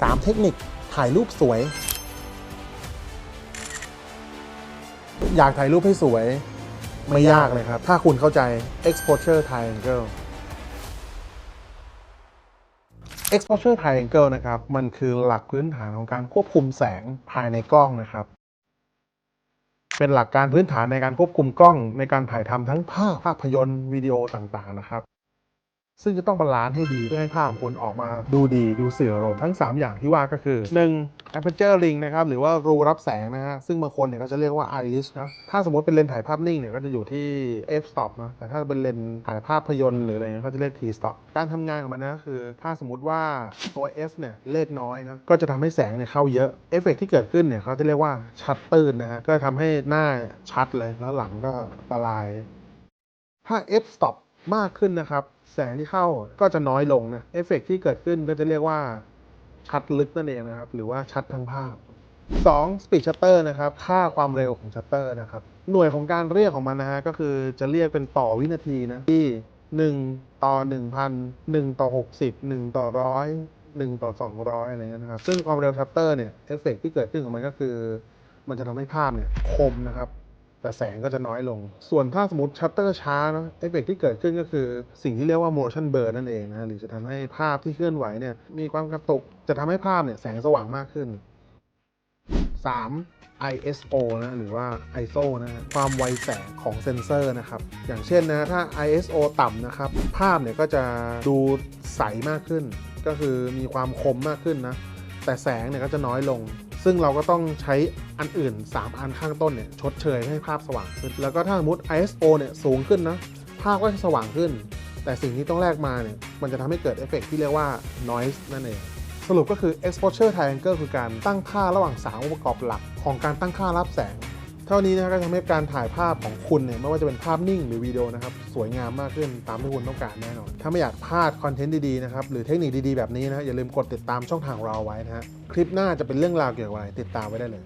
3 เทคนิคถ่ายรูปสวย อยากถ่ายรูปให้สวย ไม่ยากเลยครับ ถ้าคุณเข้าใจ exposure triangle exposure triangle นะครับ มันคือหลักพื้นฐานของการควบคุมแสงภายในกล้องนะครับ เป็นหลักการพื้นฐานในการควบคุมกล้องในการถ่ายทำทั้งภาพภาพยนตร์วิดีโอต่างๆนะครับ ซึ่งจะต้องบาลานซ์ให้ดีเพื่อให้ภาพของคุณออกมาดูดีดูสื่ออารมณ์ทั้ง 3 อย่างที่ว่าก็คือ 1. aperture ring นะครับ หรือว่ารูรับแสงนะฮะ ซึ่งบางคนเนี่ยก็จะเรียกว่า iris นะ ถ้าสมมติเป็นเลนส์ถ่ายภาพนิ่งเนี่ยก็จะอยู่ที่ f stop นะ แต่ถ้าเป็นเลนส์ถ่ายภาพยนตร์หรืออะไรเงี้ยเขาจะเรียก t stop การทำงานของมันนะก็คือ ถ้าสมมติว่าตัว f เนี่ยเลขน้อยนะก็จะทำให้แสงเนี่ยเข้าเยอะเอฟเฟกที่เกิดขึ้นเนี่ยเขาจะเรียกว่าชัดตื้นนะฮะก็ทำให้หน้าชัดเลยแล้วหลังก็ปลายถ้า f stop มากขึ้นนะครับ แสงที่เข้าก็จะน้อยลงนะเอฟเฟกต์ที่เกิดขึ้นก็จะเรียกว่าชัดลึกนั่นเองนะครับ หรือว่าชัดทั้งภาพ 2. speed shutter นะครับ ค่าความเร็วของชัตเตอร์นะครับ หน่วยของการเรียกของมันนะฮะก็คือจะเรียกเป็นต่อวินาทีนะที่ 1 ต่อ 1,000 1 ต่อ 60 1 ต่อ 100 1 ต่อ 200 อะไรเงี้ยนะครับ ซึ่งความเร็วชัตเตอร์เนี่ยเอฟเฟกต์ที่เกิดขึ้นของมันก็คือ มันจะทำให้ภาพเนี่ยคมนะครับ แต่แสงก็จะน้อยลง ส่วนถ้าสมมติชัตเตอร์ช้าเนอะเอฟเฟกที่เกิดขึ้นก็คือสิ่งที่เรียกว่า motion blur นั่นเองนะหรือจะทำให้ภาพที่เคลื่อนไหวเนี่ยมีความกระตุกจะทำให้ภาพเนี่ยแสงสว่างมากขึ้น 3. ISO นะหรือว่า ISO นะฮะความไวแสงของเซนเซอร์นะครับ อย่างเช่นนะถ้า ISO ต่ำนะครับ ภาพเนี่ยก็จะดูใสมากขึ้น ก็คือมีความคมมากขึ้นนะ แต่แสงเนี่ยก็จะน้อยลงซึ่งเราก็ต้องใช้อันอื่น 3 อันข้างต้นเนี่ยชดเชยให้ภาพสว่างขึ้น แล้วก็ถ้าสมมติ ISO เนี่ยสูงขึ้นนะภาพก็จะสว่างขึ้น แต่สิ่งที่ต้องแลกมาเนี่ยมันจะทำให้เกิดเอฟเฟกต์ที่เรียกว่า noise นั่นเองสรุปก็คือ exposure triangle คือการตั้งค่าระหว่าง3องค์ประกอบหลัก ของการตั้งค่ารับแสง เท่านี้นะครับก็ทำให้การถ่ายภาพของคุณเนี่ยไม่ว่าจะเป็นภาพนิ่งหรือวิดีโอนะครับสวยงามมากขึ้นตามที่คุณต้องการแน่นอน ถ้าไม่อยากพลาดคอนเทนต์ดีๆนะครับหรือเทคนิคดีๆแบบนี้นะอย่าลืมกดติดตามช่องทางเราไว้นะฮะคลิปหน้าจะเป็นเรื่องราวเกี่ยวกับอะไรติดตามไว้ได้เลย